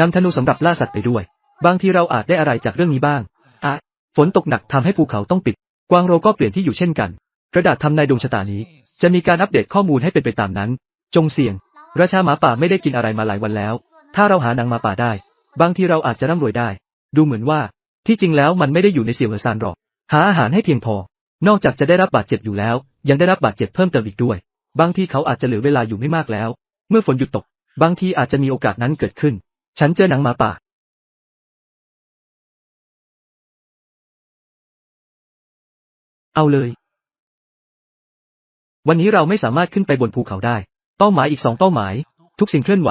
นำธนูสำหรับล่าสัตว์ไปด้วย บางทีเราอาจได้อะไรจากเรื่องนี้บ้างอะฝนตกหนักทำให้ภูเขาต้องปิด กวางโรก็เปลี่ยนที่อยู่เช่นกัน กระดาษทำนายดวงชะตานี้ จะมีการอัปเดตข้อมูลให้เป็นไปตามนั้น จงเสี่ยง ราชาหมาป่าไม่ได้กินอะไรมาหลายวันแล้ว ถ้าเราหาหนังหมาป่าได้ บางทีเราอาจจะร่ำรวยได้ ดูเหมือนว่า ที่จริงแล้วมันไม่ได้อยู่ในเสี่ยวเหอซานหรอก หาอาหารให้เพียงพอ นอกจากจะได้รับบาดเจ็บอยู่แล้ว ยังได้รับบาดเจ็บเพิ่มเติมอีกด้วย บางทีเขาอาจจะเหลือเวลาอยู่ไม่มากแล้ว เมื่อฝนหยุดตก บางทีอาจจะมีโอกาสนั้นเกิดขึ้น ฉันเจอหนังหมาป่าเอาเลย วันนี้เราไม่สามารถขึ้นไปบนภูเขาได้ เป้าหมายอีกสองเป้าหมาย ทุกสิ่งเคลื่อนไหว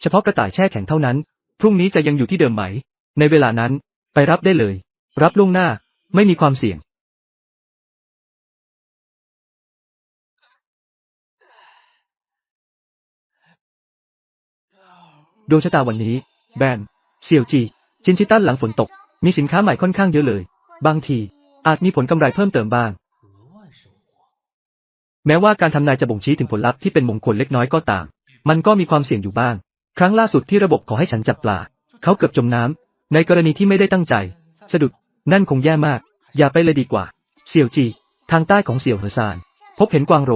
เฉพาะกระต่ายแช่แข็งเท่านั้น พรุ่งนี้จะยังอยู่ที่เดิมไหม ในเวลานั้น ไปรับได้เลย รับล่วงหน้า ไม่มีความเสี่ยง ดวงชะตาวันนี้ แบนเซียวจี จินชิตันหลังฝนตก มีสินค้าใหม่ค่อนข้างเยอะเลย บางที อาจมีผลกำไรเพิ่มเติมบ้าง แม้ว่าการทำนายจะบ่งชี้ถึงผลลัพธ์ที่เป็นมงคลเล็กน้อยก็ตาม มันก็มีความเสี่ยงอยู่บ้าง ครั้งล่าสุดที่ระบบขอให้ฉันจับปลา เขาเกือบจมน้ำ ในกรณีที่ไม่ได้ตั้งใจ สะดุด นั่นคงแย่มาก อย่าไปเลยดีกว่าเสี่ยวจี ทางใต้ของเสี่ยวเหอซาน พบเห็นกวางโร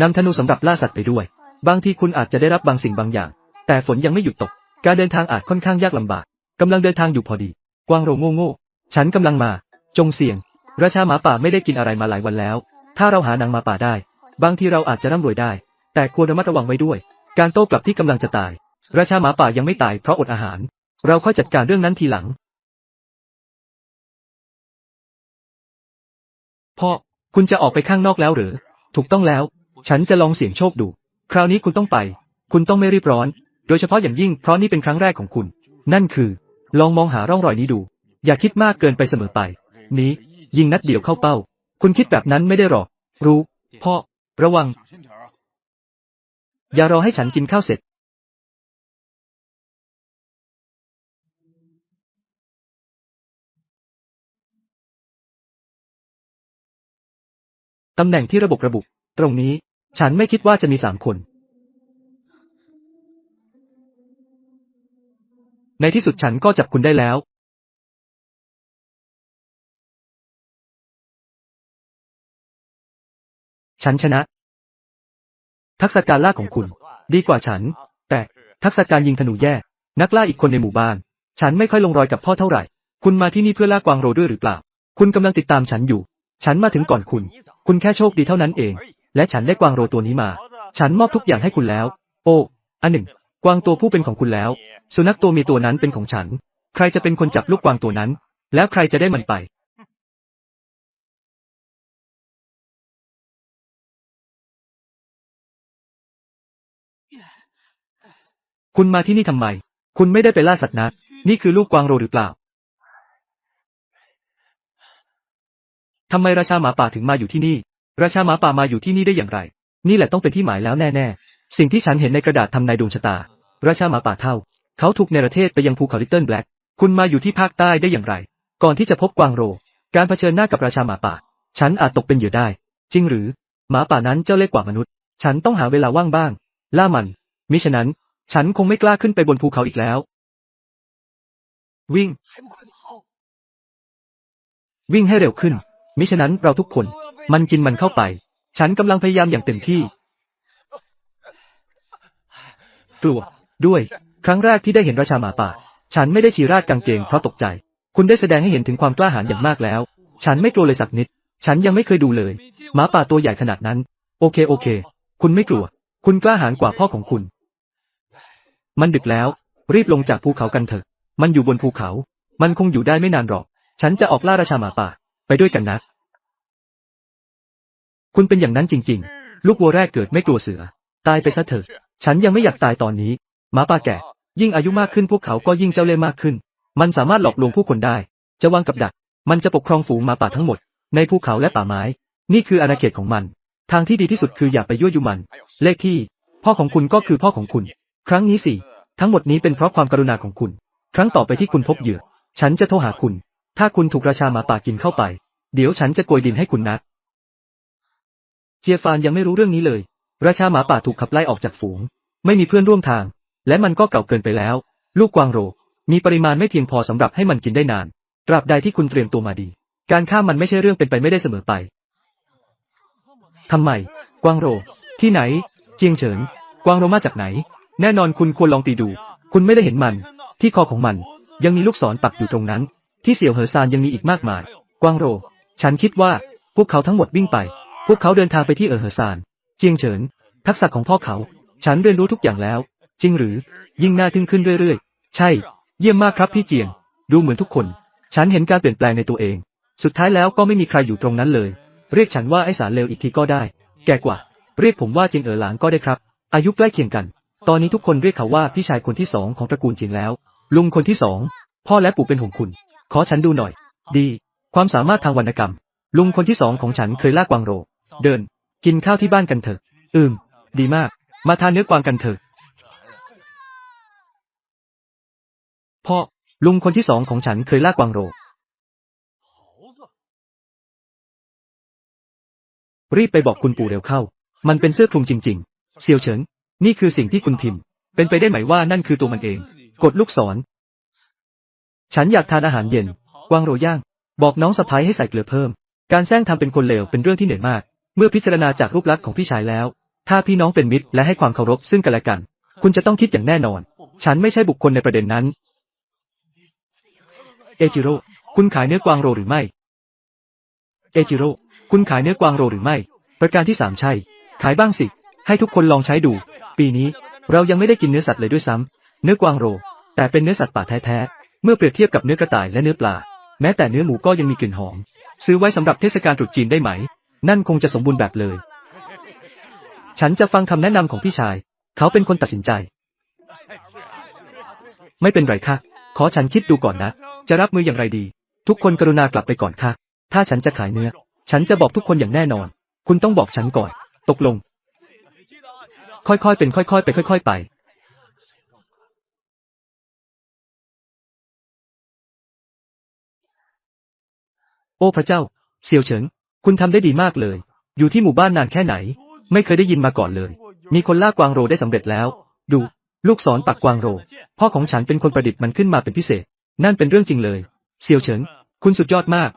นำธนูสำหรับล่าสัตว์ไปด้วย บางทีคุณอาจจะได้รับบางสิ่งบางอย่าง แต่ฝนยังไม่หยุดตก การเดินทางอาจค่อนข้างยากลำบากกำลังเดินทางอยู่พอดี กวางโรโง่โง่ๆฉันกำลังมา จงเสี่ยง ราชาหมาป่าไม่ได้กินอะไรมาหลายวันแล้ว ถ้าเราหานังหมาป่าได้ บางทีเราอาจจะร่ำรวยได้ แต่ควรระมัดระวังไว้ด้วย การโต้กลับที่กำลังจะตาย ราชาหมาป่ายังไม่ตายเพราะอดอาหาร เราค่อยจัดการเรื่องนั้นทีหลัง พ่อ คุณจะออกไปข้างนอกแล้วหรือ ถูกต้องแล้ว ฉันจะลองเสี่ยงโชคดู คราวนี้คุณต้องไป คุณต้องไม่รีบร้อน โดยเฉพาะอย่างยิ่งเพราะนี่เป็นครั้งแรกของคุณ นั่นคือ ลองมองหาร่องรอยนี้ดู อย่าคิดมากเกินไปเสมอไป นี้ ยิงนัดเดียวเข้าเป้า คุณคิดแบบนั้นไม่ได้หรอก รู้ พ่อ ระวัง อย่ารอให้ฉันกินข้าวเสร็จ ตำแหน่งที่ระบบระบุ ตรงนี้ ฉันไม่คิดว่าจะมีสามคน ในที่สุดฉันก็จับคุณได้แล้ว ฉันชนะ ทักษะการล่าของคุณ ดีกว่าฉัน แต่ทักษะการยิงธนูแย่ นักล่าอีกคนในหมู่บ้าน ฉันไม่ค่อยลงรอยกับพ่อเท่าไหร่ คุณมาที่นี่เพื่อล่ากวางโรด้วยหรือเปล่า คุณกำลังติดตามฉันอยู่ ฉันมาถึงก่อนคุณ คุณแค่โชคดีเท่านั้นเอง และฉันได้กวางโรตัวนี้มา ฉันมอบทุกอย่างให้คุณแล้ว โอ้อันหนึ่ง กวางตัวผู้เป็นของคุณแล้ว สุนัขตัวมีตัวนั้นเป็นของฉัน ใครจะเป็นคนจับลูกกวางตัวนั้น แล้วใครจะได้มันไป คุณมาที่นี่ทำไม คุณไม่ได้ไปล่าสัตว์นะ นี่คือลูกกวางโรหรือเปล่าทำไมราชาหมาป่าถึงมาอยู่ที่นี่ ราชาหมาป่ามาอยู่ที่นี่ได้อย่างไร นี่แหละต้องเป็นที่หมายแล้วแน่ ๆ สิ่งที่ฉันเห็นในกระดาษทำนายดวงชะตา ราชาหมาป่าเท่า เขาถูกในประเทศไปยังภูเขาลิตเติ้ลแบล็กคุณมาอยู่ที่ภาคใต้ได้อย่างไร ก่อนที่จะพบกวางโร การเผชิญหน้ากับราชาหมาป่า ฉันอาจตกเป็นเหยื่อได้ จริงหรือ หมาป่านั้นเจ้าเล็กกว่ามนุษย์ ฉันต้องหาเวลาว่างบ้าง ล่ามัน มิฉะนั้น ฉันคงไม่กล้าขึ้นไปบนภูเขาอีกแล้ว วิ่ง วิ่งให้เร็วขึ้น มิฉะนั้นเราทุกคน มันกินมันเข้าไป ฉันกำลังพยายามอย่างเต็มที่ กลัว ด้วย ครั้งแรกที่ได้เห็นราชาหมาป่า ฉันไม่ได้ชีราดกางเกงเพราะตกใจ คุณได้แสดงให้เห็นถึงความกล้าหาญอย่างมากแล้ว ฉันไม่กลัวเลยสักนิด ฉันยังไม่เคยดูเลยหมาป่าตัวใหญ่ขนาดนั้น โอเคโอเค คุณไม่กลัว คุณกล้าหาญกว่าพ่อของคุณ มันดึกแล้ว รีบลงจากภูเขากันเถอะ มันอยู่บนภูเขา มันคงอยู่ได้ไม่นานหรอก ฉันจะออกล่าราชาหมาป่า ไปด้วยกันนะคุณเป็นอย่างนั้นจริง ๆ ลูกวัวแรกเกิดไม่กลัวเสือ ตายไปซะเถอะ ฉันยังไม่อยากตายตอนนี้ หมาป่าแก่ ยิ่งอายุมากขึ้นพวกเขาก็ยิ่งเจ้าเล่ห์มากขึ้น มันสามารถหลอกลวงผู้คนได้ จะวางกับดัก มันจะปกครองฝูงหมาป่าทั้งหมด ในภูเขาและป่าไม้ นี่คืออาณาเขตของมัน ทางที่ดีที่สุดคืออย่าไปยั่วยุมัน เลขที่ พ่อของคุณก็คือพ่อของคุณ ครั้งนี้สิทั้งหมดนี้เป็นเพราะความกรุณาของคุณ ครั้งต่อไปที่คุณพบเหยื่อ ฉันจะโทรหาคุณ ถ้าคุณถูกราชาหมาป่ากินเข้าไป เดี๋ยวฉันจะโกยดินให้คุณนะเจียฟานยังไม่รู้เรื่องนี้เลย ราชาหมาป่าถูกขับไล่ออกจากฝูง ไม่มีเพื่อนร่วมทาง และมันก็เก่าเกินไปแล้ว ลูกกวางโร มีปริมาณไม่เพียงพอสำหรับให้มันกินได้นาน ตราบใดที่คุณเตรียมตัวมาดี การฆ่ามันไม่ใช่เรื่องเป็นไปไม่ได้เสมอไปทำไม กวางโร ที่ไหน เจียงเฉิน กวางโรมาจากไหน แน่นอนคุณควรลองตีดู คุณไม่ได้เห็นมัน ที่คอของมัน ยังมีลูกศรปักอยู่ตรงนั้น ที่เสี่ยวเหอซานยังมีอีกมากมาย กวางโร ฉันคิดว่า พวกเขาทั้งหมดวิ่งไป พวกเขาเดินทางไปที่เออเหอซาน เจียงเฉิน ทักษะของพ่อเขา ฉันเรียนรู้ทุกอย่างแล้ว จริงหรือ ยิ่งน่าทึ่งขึ้นเรื่อยๆ ใช่ เยี่ยมมากครับพี่เจียง ดูเหมือนทุกคน ฉันเห็นการเปลี่ยนแปลงในตัวเอง สุดท้ายแล้วก็ไม่มีใครอยู่ตรงนั้นเลย เรียกฉันว่าไอสารเลวอีกทีก็ได้ แก่กว่า เรียกผมว่าจียงเอ๋อหลางก็ได้ครับ อายุใกล้เคียงกัน ตอนนี้ทุกคนเรียกเขาว่าพี่ชายคนที่สองของตระกูลจียงแล้ว ลุงคนที่สอง พ่อและปู่เป็นห่วงคุณ ขอฉันดูหน่อย ดี ความสามารถทางวรรณกรรม ลุงคนที่สองของฉันเคยลากกวางโร เดิน กินข้าวที่บ้านกันเถอะ อืม ดีมาก มาทานเนื้อกวางกันเถอะ พ่อ ลุงคนที่สองของฉันเคยลากกวางโร รีบไปบอกคุณปู่เร็วเข้า มันเป็นเสื้อคลุมจริง ๆ เซียวเฉิน นี่คือสิ่งที่คุณพิมพ์ เป็นไปได้ไหมว่านั่นคือตัวมันเอง กดลูกศร ฉันอยากทานอาหารเย็น กวางโรย่าง บอกน้องสะพ้ายให้ใส่เกลือเพิ่ม การแซงทำเป็นคนเลวเป็นเรื่องที่เหนื่อยมาก เมื่อพิจารณาจากรูปลักษณ์ของพี่ชายแล้ว ถ้าพี่น้องเป็นมิตรและให้ความเคารพซึ่งกันและกัน คุณจะต้องคิดอย่างแน่นอน ฉันไม่ใช่บุคคลในประเด็นนั้น เอจิโร่ คุณขายเนื้อกวางโรหรือไม่ เอจิโร่ คุณขายเนื้อกวางโรหรือไม่ ประการที่สามใช่ ขายบ้างสิ ให้ทุกคนลองใช้ดู ปีนี้ เรายังไม่ได้กินเนื้อสัตว์เลยด้วยซ้ำเนื้อกวางโร แต่เป็นเนื้อสัตว์ป่าแท้ๆ เมื่อเปรียบเทียบกับเนื้อกระต่ายและเนื้อปลา แม้แต่เนื้อหมูก็ยังมีกลิ่นหอม ซื้อไว้สำหรับเทศกาลตรุษจีนได้ไหม นั่นคงจะสมบูรณ์แบบเลย ฉันจะฟังคำแนะนำของพี่ชาย เขาเป็นคนตัดสินใจ ไม่เป็นไรค่ะ ขอฉันคิดดูก่อนนะ จะรับมืออย่างไรดี ทุกคนกรุณากลับไปก่อนค่ะ ถ้าฉันจะขายเนื้อ ฉันจะบอกทุกคนอย่างแน่นอน คุณต้องบอกฉันก่อน ตกลง ค่อยๆเป็นค่อยๆไปค่อย ๆ ไปโอ้พระเจ้า เซียวเฉิง คุณทำได้ดีมากเลย อยู่ที่หมู่บ้านนานแค่ไหน ไม่เคยได้ยินมาก่อนเลย มีคนล่ากวางโรได้สำเร็จแล้ว ดู ลูกศรปักกวางโร พ่อของฉันเป็นคนประดิษฐ์มันขึ้นมาเป็นพิเศษ นั่นเป็นเรื่องจริงเลย เซียวเฉิงคุณสุดยอดมาก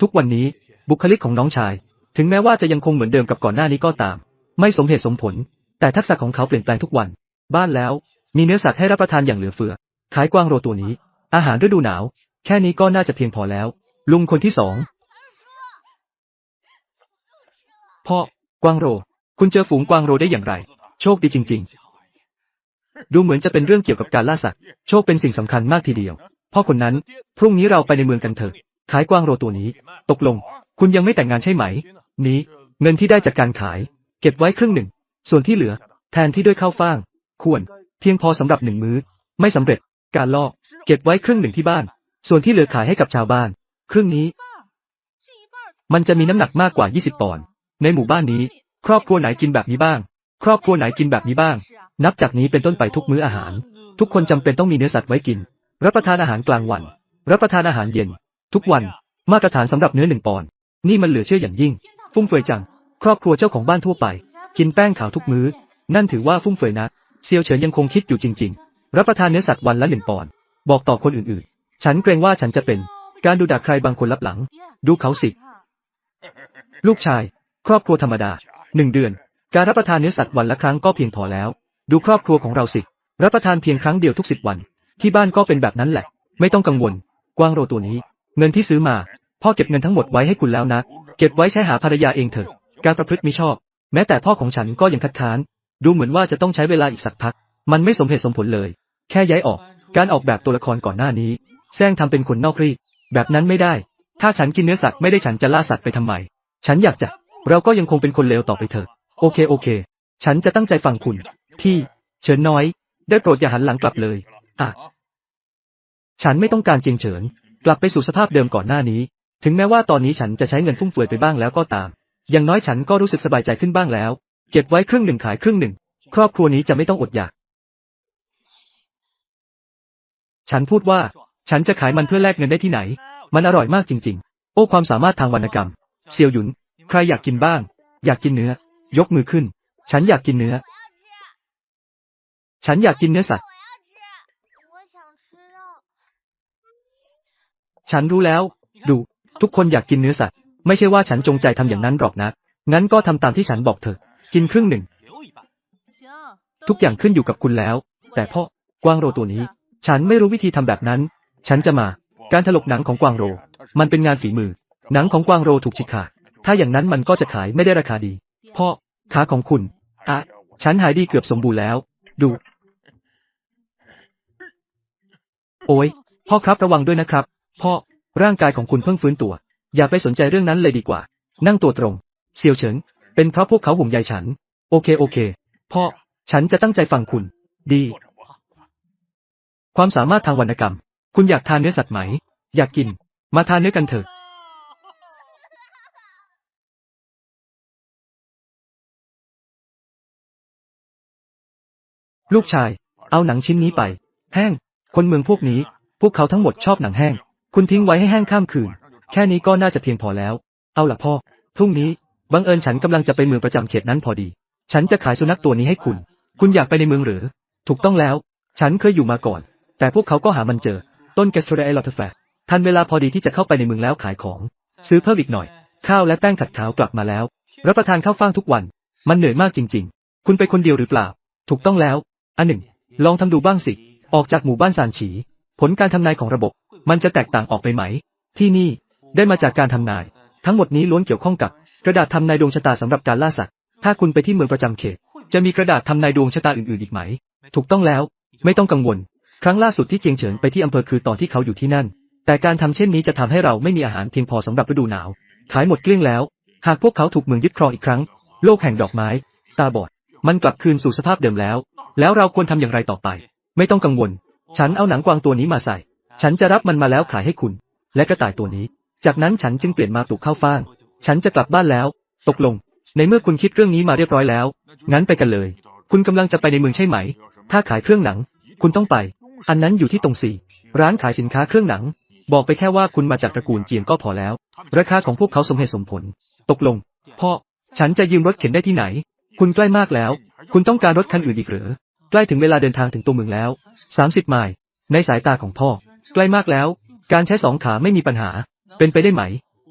ทุกวันนี้บุคลิกของน้องชาย ถึงแม้ว่าจะยังคงเหมือนเดิมกับก่อนหน้านี้ก็ตาม ไม่สมเหตุสมผล แต่ทักษะของเขาเปลี่ยนแปลงทุกวัน บ้านแล้ว มีเนื้อสัตว์ให้รับประทานอย่างเหลือเฟือ ขายกวางโรตัวนี้ อาหารฤดูหนาว แค่นี้ก็น่าจะเพียงพอแล้ว ลุงคนที่สอง พ่อกวางโร คุณเจอฝูงกวางโรได้อย่างไร โชคดีจริง ๆ ดูเหมือนจะเป็นเรื่องเกี่ยวกับการล่าสัตว์ โชคเป็นสิ่งสำคัญมากทีเดียว พ่อคนนั้น พรุ่งนี้เราไปในเมืองกันเถอะ ขายกวางโรตัวนี้ ตกลง คุณยังไม่แต่งงานใช่ไหม นี้ เงินที่ได้จากการขาย เก็บไว้ครึ่งหนึ่ง ส่วนที่เหลือ แทนที่ด้วยข้าวฟ่าง ควร เพียงพอสำหรับหนึ่งมื้อ ไม่สำเร็จ การลอก เก็บไว้ครึ่งหนึ่งที่บ้าน ส่วนที่เหลือขายให้กับชาวบ้าน ครึ่งนี้ มันจะมีน้ำหนักมากกว่า 20 ปอนด์ ในหมู่บ้านนี้ ครอบครัวไหนกินแบบนี้บ้าง ครอบครัวไหนกินแบบนี้บ้าง นับจากนี้เป็นต้นไปทุกมื้ออาหาร ทุกคนจำเป็นต้องมีเนื้อสัตว์ไว้กิน รับประทานอาหารกลางวัน รับประทานอาหารเย็น ทุกวัน มาตรฐานสำหรับเนื้อหนึ่งปอนด์นี่มันเหลือเชื่ออย่างยิ่ง ฟุ่มเฟือยจัง ครอบครัวเจ้าของบ้านทั่วไป กินแป้งขาวทุกมื้อ นั่นถือว่าฟุ่มเฟือยนะเซียวเฉินยังคงคิดอยู่จริง ๆ รับประทานเนื้อสัตว์วันละหนึ่งปอนด์บอกต่อคนอื่นๆ ฉันเกรงว่าฉันจะเป็น การดูดักใครบางคนลับหลัง ดูเขาสิ ลูกชาย ครอบครัวธรรมดาหนึ่งเดือน การรับประทานเนื้อสัตว์วันละครั้งก็เพียงพอแล้ว ดูครอบครัวของเราสิ รับประทานเพียงครั้งเดียวทุกสิบวัน ที่บ้านก็เป็นแบบนั้นแหละ ไม่ต้องกังวล กวางโรตัวนี้ เงินที่ซื้อมา พ่อเก็บเงินทั้งหมดไว้ให้คุณแล้วนะ เก็บไว้ใช้หาภรรยาเองเถอะ การประพฤติมิชอบ แม้แต่พ่อของฉันก็ยังคัดค้าน ดูเหมือนว่าจะต้องใช้เวลาอีกสักพัก มันไม่สมเหตุสมผลเลย แค่ย้ายออก การออกแบบตัวละครก่อนหน้านี้ แซงทำเป็นคนนอกรีด แบบนั้นไม่ได้ ถ้าฉันกินเนื้อสัตว์ไม่ได้ฉันจะล่าสัตว์ไปทำไม ฉันอยากจะ เราก็ยังคงเป็นคนเลวต่อไปเถอะ โอเคโอเค ฉันจะตั้งใจฟังคุณที่ เฉินน้อย ได้โปรดอย่าหันหลังกลับเลย อะ ฉันไม่ต้องการเจียงเฉิน กลับไปสู่สภาพเดิมก่อนหน้านี้ ถึงแม้ว่าตอนนี้ฉันจะใช้เงินฟุ่มเฟือยไปบ้างแล้วก็ตาม อย่างน้อยฉันก็รู้สึกสบายใจขึ้นบ้างแล้ว เก็บไว้ครึ่งหนึ่งขายครึ่งหนึ่ง ครอบครัวนี้จะไม่ต้องอดอยาก ฉันพูดว่า ฉันจะขายมันเพื่อแลกเงินได้ที่ไหน มันอร่อยมากจริง ๆ โอ้ความสามารถทางวรรณกรรม เซียวหยุน ใครอยากกินบ้าง อยากกินเนื้อ ยกมือขึ้น ฉันอยากกินเนื้อ ฉันอยากกินเนื้อสัตว์ ฉันรู้แล้ว ดู ทุกคนอยากกินเนื้อสัตว์ ไม่ใช่ว่าฉันจงใจทำอย่างนั้นหรอกนะ งั้นก็ทำตามที่ฉันบอกเถอะกินครึ่งหนึ่ง ทุกอย่างขึ้นอยู่กับคุณแล้ว แต่พ่อกวางโรตัวนี้ ฉันไม่รู้วิธีทำแบบนั้น ฉันจะมา การถลกหนังของกวางโร มันเป็นงานฝีมือ หนังของกวางโรถูกฉีกขาด ถ้าอย่างนั้นมันก็จะขายไม่ได้ราคาดี พ่อ ขาของคุณอะฉันหายดีเกือบสมบูรณ์แล้ว ดู โอ้ยพ่อครับระวังด้วยนะครับ พ่อ ร่างกายของคุณเพิ่งฟื้นตัว อย่าไปสนใจเรื่องนั้นเลยดีกว่า นั่งตัวตรง เซียวเฉิง เป็นเพราะพวกเขาห่วงใยฉัน โอเคโอเค พ่อ ฉันจะตั้งใจฟังคุณ ดี ความสามารถทางวรรณกรรม คุณอยากทานเนื้อสัตว์ไหม อยากกิน มาทานเนื้อกันเถอะ ลูกชาย เอาหนังชิ้นนี้ไป แห้ง คนเมืองพวกนี้ พวกเขาทั้งหมดชอบหนังแห้ง คุณทิ้งไว้ให้แห้งข้ามคืน แค่นี้ก็น่าจะเพียงพอแล้ว เอาล่ะพ่อ พรุ่งนี้ บังเอิญฉันกำลังจะไปเมืองประจำเขตนั้นพอดี ฉันจะขายสุนัขตัวนี้ให้คุณ คุณอยากไปในเมืองหรือ ถูกต้องแล้ว ฉันเคยอยู่มาก่อน แต่พวกเขาก็หามันเจอ ต้นแกสโตรไอลอตแฟทันเวลาพอดีที่จะเข้าไปในเมืองแล้วขายของ ซื้อเพิ่มอีกหน่อย ข้าวและแป้งขัดขาวกลับมาแล้ว รับประทานข้าวฟ่างทุกวัน มันเหนื่อยมากจริง ๆ คุณไปคนเดียวหรือเปล่า ถูกต้องแล้ว อันหนึ่ง ลองทำดูบ้างสิ ออกจากหมู่บ้านซานฉี ผลการทำนายของระบบ มันจะแตกต่างออกไปไหม ที่นี่ ได้มาจากการทำนาย ทั้งหมดนี้ล้วนเกี่ยวข้องกับ กระดาษทำนายดวงชะตาสำหรับการล่าสัตว์ ถ้าคุณไปที่เมืองประจำเขต จะมีกระดาษทำนายดวงชะตาอื่นๆอีกไหม ถูกต้องแล้ว ไม่ต้องกังวล ครั้งล่าสุดที่เจียงเฉินไปที่อำเภอคือตอนที่เขาอยู่ที่นั่น แต่การทำเช่นนี้จะทำให้เราไม่มีอาหารเพียงพอสำหรับฤดูหนาว ขายหมดเกลี้ยงแล้ว หากพวกเขาถูกเมืองยึดครองอีกครั้ง โลกแห่งดอกไม้ ตาบอด มันกลับคืนสู่สภาพเดิมแล้ว แล้วเราควรทำอย่างไรต่อไป ไม่ต้องกังวล ฉันเอาหนังกวางตัวนี้มาใส่ ฉันจะรับมันมาแล้วขายให้คุณ และกระต่ายตัวนี้ จากนั้นฉันจึงเปลี่ยนมาปลูกข้าวฟ่าง ฉันจะกลับบ้านแล้ว ตกลง ในเมื่อคุณคิดเรื่องนี้มาเรียบร้อยแล้ว งั้นไปกันเลย คุณกำลังจะไปในเมืองใช่ไหม ถ้าขายเครื่องหนัง คุณต้องไป อันนั้นอยู่ที่ตรงสี่ ร้านขายสินค้าเครื่องหนัง บอกไปแค่ว่าคุณมาจากตระกูลเจียงก็พอแล้ว ราคาของพวกเขาสมเหตุสมผล ตกลง พ่อ ฉันจะยืมรถเข็นได้ที่ไหน คุณใกล้มากแล้ว คุณต้องการรถคันอื่นอีกหรือ ใกล้ถึงเวลาเดินทางถึงตัวเมืองแล้ว 30 ไมล์ ในสายตาของพ่อ ใกล้มากแล้ว การใช้สองขาไม่มีปัญหา เป็นไปได้ไหม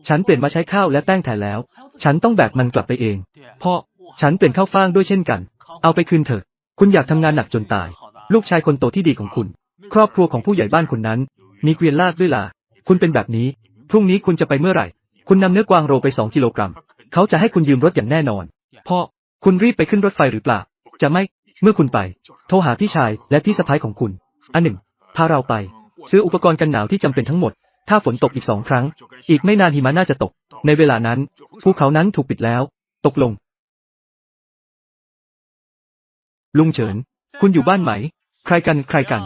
ฉันเปลี่ยนมาใช้ข้าวและแป้งแทนแล้ว ฉันต้องแบกมันกลับไปเอง พ่อ ฉันเปลี่ยนข้าวฟ่างด้วยเช่นกัน เอาไปคืนเถอะ คุณอยากทำงานหนักจนตาย ลูกชายคนโตที่ดีของคุณ ครอบครัวของผู้ใหญ่บ้านคนนั้น มีเกวียนลากด้วยล่ะ คุณเป็นแบบนี้ พรุ่งนี้คุณจะไปเมื่อไหร่ คุณนำเนื้อกวางโรไปสองกิโลกรัม เขาจะให้คุณยืมรถอย่างแน่นอน พ่อ คุณรีบไปขึ้นรถไฟหรือเปล่า จะไม่ เมื่อคุณไป โทรหาพี่ชายและพี่สะพ้ายของคุณ อันหนึ่ง พาเราไป ซื้ออุปกรณ์กันหนาวที่จำเป็นทั้งหมด ถ้าฝนตกอีกสองครั้ง อีกไม่นานหิมะน่าจะตก ในเวลานั้น ภูเขานั้นถูกปิดแล้ว ตกลง ลุงเฉิน คุณอยู่บ้านไหม ใครกัน ใครกัน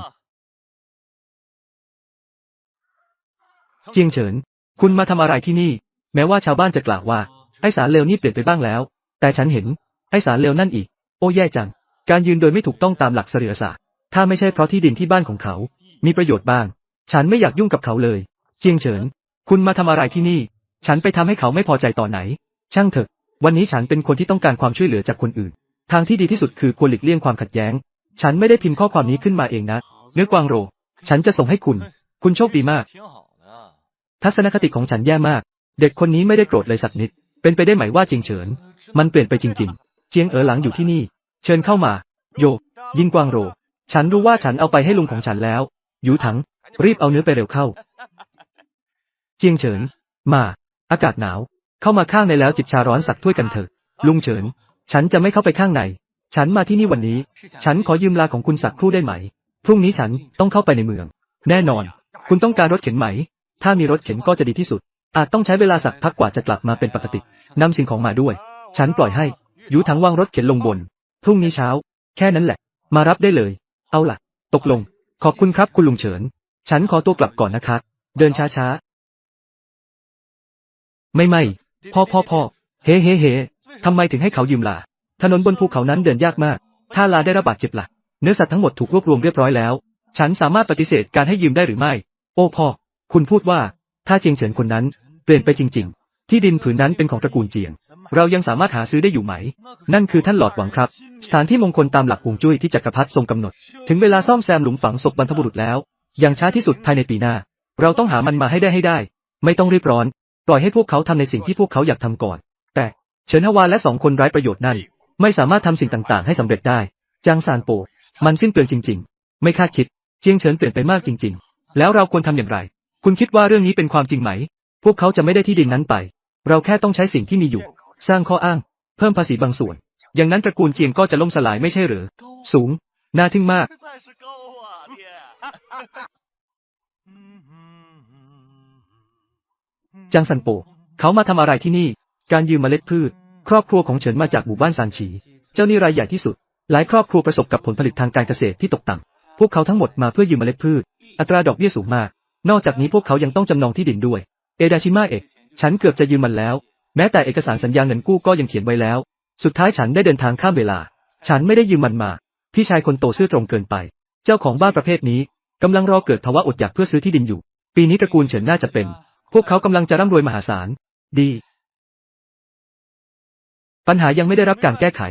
เจียงเฉิน คุณมาทำอะไรที่นี่ แม้ว่าชาวบ้านจะกล่าวว่า ไอสารเลวนี่เปลี่ยนไปบ้างแล้ว แต่ฉันเห็น ให้สารเลวนั่นอีก โอ้แย่จัง การยืนโดยไม่ถูกต้องตามหลักเสรีศาสตร์ ถ้าไม่ใช่เพราะที่ดินที่บ้านของเขา มีประโยชน์บ้าง ฉันไม่อยากยุ่งกับเขาเลย เจียงเฉิน คุณมาทำอะไรที่นี่ ฉันไปทำให้เขาไม่พอใจต่อไหน ช่างเถอะ วันนี้ฉันเป็นคนที่ต้องการความช่วยเหลือจากคนอื่น ทางที่ดีที่สุดคือควรหลีกเลี่ยงความขัดแย้ง ฉันไม่ได้พิมพ์ข้อความนี้ขึ้นมาเองนะ เนื้อกวางโร ฉันจะส่งให้คุณ คุณโชคดีมาก ทัศนคติของฉันแย่มาก เด็กคนนี้ไม่ได้โกรธเลยสักนิด เป็นไปได้ไหมว่าจิงเฉิน มันเปลี่ยนไปจริง ๆ เจียงเอ๋อหลังอยู่ที่นี่ เชิญเข้ามา โย ยิงกวางโร ฉันรู้ว่าฉันเอาไปให้ลุงของฉันแล้ว อยู่ถัง รีบเอาเนื้อไปเร็วเข้า เจียงเฉิน มา อากาศหนาว เข้ามาข้างในแล้วจิบชาร้อนสักถ้วยกันเถอะ ลุงเฉิน ฉันจะไม่เข้าไปข้างใน ฉันมาที่นี่วันนี้ ฉันขอยืมลาของคุณสักครู่ได้ไหม พรุ่งนี้ฉันต้องเข้าไปในเมือง แน่นอน คุณต้องการรถเข็นไหม ถ้ามีรถเข็นก็จะดีที่สุด อาจต้องใช้เวลาสักพักกว่าจะกลับมาเป็นปกตินำสิ่งของมาด้วย ฉันปล่อยให้ ยู่ถังวางรถเข็นลงบน พรุ่งนี้เช้า แค่นั้นแหละ มารับได้เลย เอาล่ะ ตกลง ขอบคุณครับคุณลุงเฉิน ฉันขอตัวกลับก่อนนะคะ เดินช้าๆไม่ไม่ พ่อพ่อพ่อเฮ้เฮ้เฮ้ทำไมถึงให้เขายืมลาถนนบนภูเขานั้นเดินยากมาก ถ้าลาได้รับบาดเจ็บล่ะ เนื้อสัตว์ทั้งหมดถูกรวบรวมเรียบร้อยแล้ว ฉันสามารถปฏิเสธการให้ยืมได้หรือไม่ โอ้พ่อ คุณพูดว่า ถ้าเจียงเฉินคนนั้น เปลี่ยนไปจริง ที่ดินผืนนั้นเป็นของตระกูลเจียง เรายังสามารถหาซื้อได้อยู่ไหม นั่นคือท่านหลอดหวังครับ สถานที่มงคลตามหลักฮวงจุ้ยที่จักรพรรดิทรงกำหนด ถึงเวลาซ่อมแซมหลุมฝังศพบรรพบุรุษแล้ว อย่างช้าที่สุดภายในปีหน้า เราต้องหามันมาให้ได้ให้ได้ ไม่ต้องรีบร้อน ปล่อยให้พวกเขาทำในสิ่งที่พวกเขาอยากทำก่อน แต่ เฉินฮวาและสองคนไร้ประโยชน์นั่น ไม่สามารถทำสิ่งต่างๆ ให้สำเร็จได้ จางซานโป มันสิ้นเปลืองจริง ๆ ไม่คาดคิด เจียงเฉินเปลี่ยนไปมากจริง ๆ แล้วเราควรทำอย่างไร คุณคิดว่าเรื่องนี้เป็นความจริงไหม พวกเขาจะไม่ได้ที่ดินนั้นไป เราแค่ต้องใช้สิ่งที่มีอยู่ สร้างข้ออ้าง เพิ่มภาษีบางส่วน อย่างนั้นตระกูลเจียงก็จะล่มสลายไม่ใช่หรือ สูง น่าทึ่งมาก จางสันโป เขามาทำอะไรที่นี่ การยืมเมล็ดพืช ครอบครัวของเฉินมาจากหมู่บ้านซานฉีเจ้านี่รายใหญ่ที่สุด หลายครอบครัวประสบกับผลผลิตทางการเกษตรที่ตกต่ำ พวกเขาทั้งหมดมาเพื่อยืมเมล็ดพืช อัตราดอกเบี้ยสูงมาก นอกจากนี้พวกเขายังต้องจำนองที่ดินด้วย เอดาชิมาเอก ฉันเกือบจะยืมมันแล้ว แม้แต่เอกสารสัญญาเงินกู้ก็ยังเขียนไว้แล้ว สุดท้ายฉันได้เดินทางข้ามเวลา ฉันไม่ได้ยืมมันมา พี่ชายคนโตซื่อตรงเกินไป เจ้าของบ้านประเภทนี้กำลังรอเกิดภาวะอดอยากเพื่อซื้อที่ดินอยู่ ปีนี้ตระกูลเฉินน่าจะเป็น พวกเขากำลังจะร่ำรวยมหาศาล ดี ปัญหายังไม่ได้รับการแก้ไข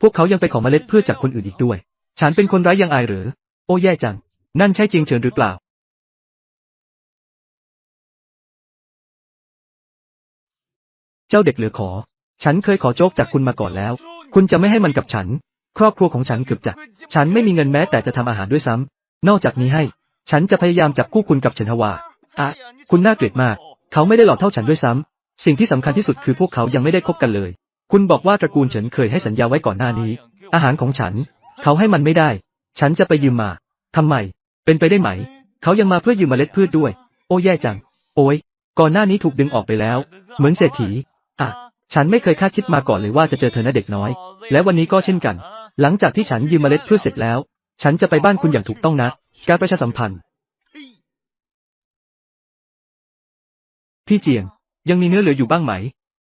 พวกเขายังไปขอเมล็ดพืชจากคนอื่นอีกด้วย ฉันเป็นคนไร้ยังอายหรือ โอ้แย่จัง นั่นใช่จริงเฉินหรือเปล่า เจ้าเด็กเหลือขอ ฉันเคยขอโจ๊กจากคุณมาก่อนแล้ว คุณจะไม่ให้มันกับฉัน ครอบครัวของฉันเกือบจะ ฉันไม่มีเงินแม้แต่จะทำอาหารด้วยซ้ำนอกจากนี้ให้ ฉันจะพยายามจับคู่คุณกับเฉินฮวาอะ คุณน่าเกลียดมาก เขาไม่ได้หล่อเท่าฉันด้วยซ้ำสิ่งที่สำคัญที่สุดคือพวกเขายังไม่ได้คบกันเลย คุณบอกว่าตระกูลเฉินเคยให้สัญญาไว้ก่อนหน้านี้ อาหารของฉัน เขาให้มันไม่ได้ ฉันจะไปยืมมาทำไม เป็นไปได้ไหม เขายังมาเพื่อยืมเมล็ดพืชด้วย โอ้แย่จัง โอ้ยก่อนหน้านี้ถูกดึงออกไปแล้ว เหมือนเศรษฐี อะ ฉันไม่เคยคาดคิดมาก่อนเลยว่าจะเจอเธอนะเด็กน้อย และวันนี้ก็เช่นกัน หลังจากที่ฉันยืมเมล็ดพืชเสร็จแล้ว ฉันจะไปบ้านคุณอย่างถูกต้องนะ การประชาสัมพันธ์ พี่เจียง ยังมีเนื้อเหลืออยู่บ้างไหม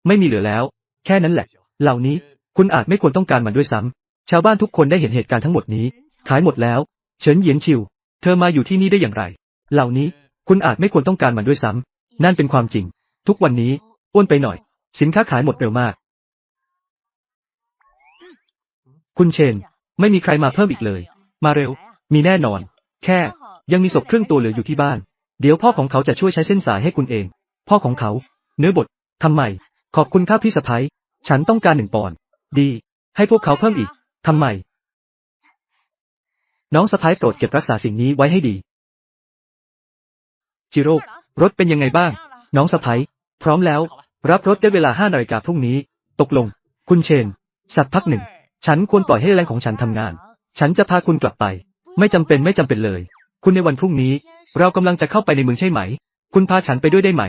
ไม่มีเหลือแล้ว แค่นั้นแหละ เหล่านี้ คุณอาจไม่ควรต้องการมันด้วยซ้ำชาวบ้านทุกคนได้เห็นเหตุการณ์ทั้งหมดนี้ ขายหมดแล้ว เฉินเหยียนชิว เธอมาอยู่ที่นี่ได้อย่างไร เหล่านี้ คุณอาจไม่ควรต้องการมันด้วยซ้ำนั่นเป็นความจริง ทุกวันนี้ อ้วนไปหน่อย สินค้าขายหมดเร็วมาก คุณเชน ไม่มีใครมาเพิ่มอีกเลย มาเร็ว มีแน่นอน แค่ ยังมีศพครึ่งตัวเหลืออยู่ที่บ้าน เดี๋ยวพ่อของเขาจะช่วยใช้เส้นสายให้คุณเอง พ่อของเขา เนื้อบดทำไม ขอบคุณครับพี่สะพ้ยฉันต้องการหนึ่งปอนด์ดี ให้พวกเขาเพิ่มอีกทำไม น้องสะพ้ยโปรดเก็บรักษาสิ่งนี้ไว้ให้ดี จิโร่รถเป็นยังไงบ้าง น้องสะพ้ยพร้อมแล้ว รับรถได้เวลาห้านาฬิกาพรุ่งนี้ ตกลง คุณเชน สักพักหนึ่ง ฉันควรปล่อยให้แรงของฉันทำงาน ฉันจะพาคุณกลับไป ไม่จำเป็นไม่จำเป็นเลย คุณในวันพรุ่งนี้ เรากำลังจะเข้าไปในเมืองใช่ไหม คุณพาฉันไปด้วยได้ไหม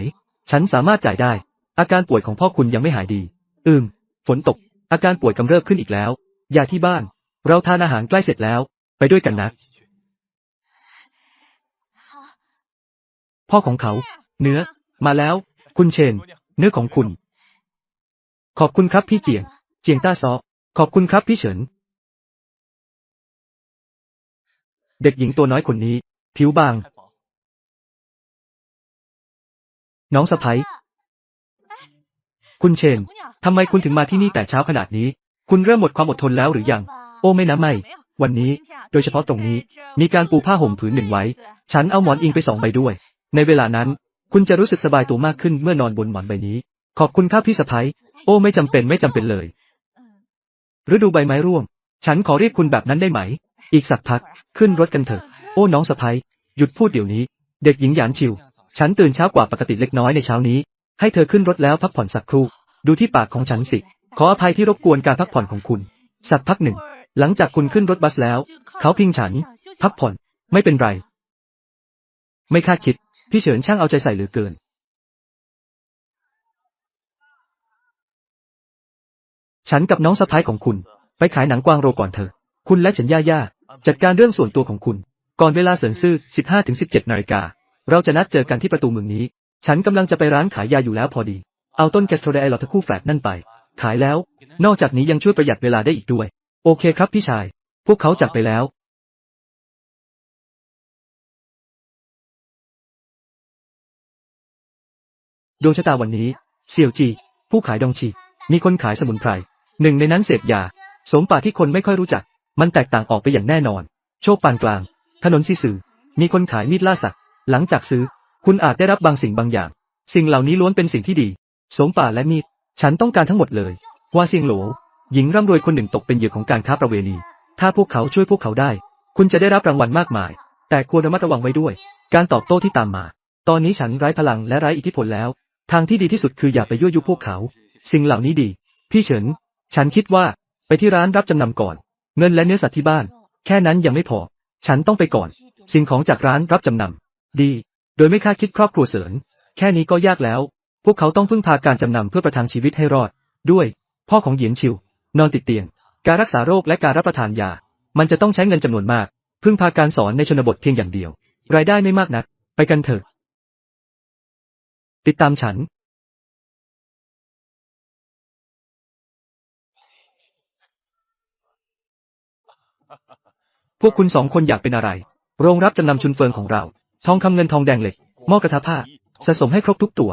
ฉันสามารถจ่ายได้ อาการป่วยของพ่อคุณยังไม่หายดี อืม ฝนตก อาการป่วยกำเริบขึ้นอีกแล้วยาที่บ้าน เราทานอาหารใกล้เสร็จแล้ว ไปด้วยกันนะ พ่อของเขา เนื้อ มาแล้ว คุณเชน เนื้อของคุณ ขอบคุณครับพี่เจียง เจียงต้าซอขอบคุณครับพี่เฉิน เด็กหญิงตัวน้อยคนนี้ ผิวบาง น้องสะพ้ยคุณเชนทำไมคุณถึงมาที่นี่แต่เช้าขนาดนี้ คุณเริ่มหมดความอดทนแล้วหรือยัง โอ้ไม่นะไม่ วันนี้ โดยเฉพาะตรงนี้ มีการปูผ้าห่มผืนหนึ่งไว้ ฉันเอาหมอนอิงไปสองใบด้วย ในเวลานั้น คุณจะรู้สึกสบายตัวมากขึ้นเมื่อนอนบนหมอนใบนี้ ขอบคุณครับพี่สะพ้ยโอ้ไม่จำเป็นไม่จำเป็นเลย ฤดูใบไม้ร่วง ฉันขอเรียกคุณแบบนั้นได้ไหม อีกสักพัก ขึ้นรถกันเถอะ โอ้น้องสะพ้ยหยุดพูดเดี๋ยวนี้ เด็กหญิงหยานชิว ฉันตื่นเช้ากว่าปกติเล็กน้อยในเช้านี้ ให้เธอขึ้นรถแล้วพักผ่อนสักครู่ ดูที่ปากของฉันสิ ขออภัยที่รบกวนการพักผ่อนของคุณ สักพักหนึ่ง หลังจากคุณขึ้นรถบัสแล้ว เขาพิงฉัน พักผ่อน ไม่เป็นไร ไม่คาดคิด พี่เฉินช่างเอาใจใส่เหลือเกิน ฉันกับน้องสะพ้ายของคุณ ไปขายหนังกวางโรก่อนเถอะ คุณและฉันย่าย่าจัดการเรื่องส่วนตัวของคุณ ก่อนเวลาเสริญซื่อ 15-17 นาฬิกา เราจะนัดเจอกันที่ประตูเมืองนี้ ฉันกำลังจะไปร้านขายยาอยู่แล้วพอดี เอาต้นแกสโตรไดไอลอทคู่แฟลตนั่นไป ขายแล้ว นอกจากนี้ยังช่วยประหยัดเวลาได้อีกด้วย โอเคครับพี่ชาย พวกเขาจากไปแล้ว ดวงชะตาวันนี้เสี่ยวจี ผู้ขายดองชี มีคนขายสมุนไพร หนึ่งในนั้นเสพยา สมป่าที่คนไม่ค่อยรู้จัก มันแตกต่างออกไปอย่างแน่นอน โชคปานกลาง ถนนซีซือ มีคนขายมีดล่าสัตว์ หลังจากซื้อ คุณอาจได้รับบางสิ่งบางอย่าง สิ่งเหล่านี้ล้วนเป็นสิ่งที่ดี สมป่าและมีด ฉันต้องการทั้งหมดเลย ว่าเซียงโหล หญิงร่ำรวยคนหนึ่งตกเป็นเหยื่อของการค้าประเวณี ถ้าพวกเขาช่วยพวกเขาได้ คุณจะได้รับรางวัลมากมาย แต่ควรระมัดระวังไว้ด้วย การตอบโต้ที่ตามมา ตอนนี้ฉันไร้พลังและไร้อิทธิพลแล้ว ทางที่ดีที่สุดคืออย่าไปยั่วยุพวกเขา สิ่งเหล่านี้ดี พี่เฉิน ฉันคิดว่า ไปที่ร้านรับจำนำก่อน เงินและเนื้อสัตว์ที่บ้าน แค่นั้นยังไม่พอ ฉันต้องไปก่อน สิ่งของจากร้านรับจำนำดี โดยไม่คาดคิดครอบครัวเสริญ แค่นี้ก็ยากแล้ว พวกเขาต้องพึ่งพาการจำนำเพื่อประทังชีวิตให้รอด ด้วย พ่อของเหยียนชิว นอนติดเตียง การรักษาโรคและการรับประทานยา มันจะต้องใช้เงินจำนวนมาก พึ่งพาการสอนในชนบทเพียงอย่างเดียว รายได้ไม่มากนัก ไปกันเถอะ ติดตามฉันพวกคุณสองคนอยากเป็นอะไร โรงรับจำนำชุนเฟิงของเรา ทองคำเงินทองแดงเหล็กหม้อกระทะผ้า สะสมให้ครบทุกตัว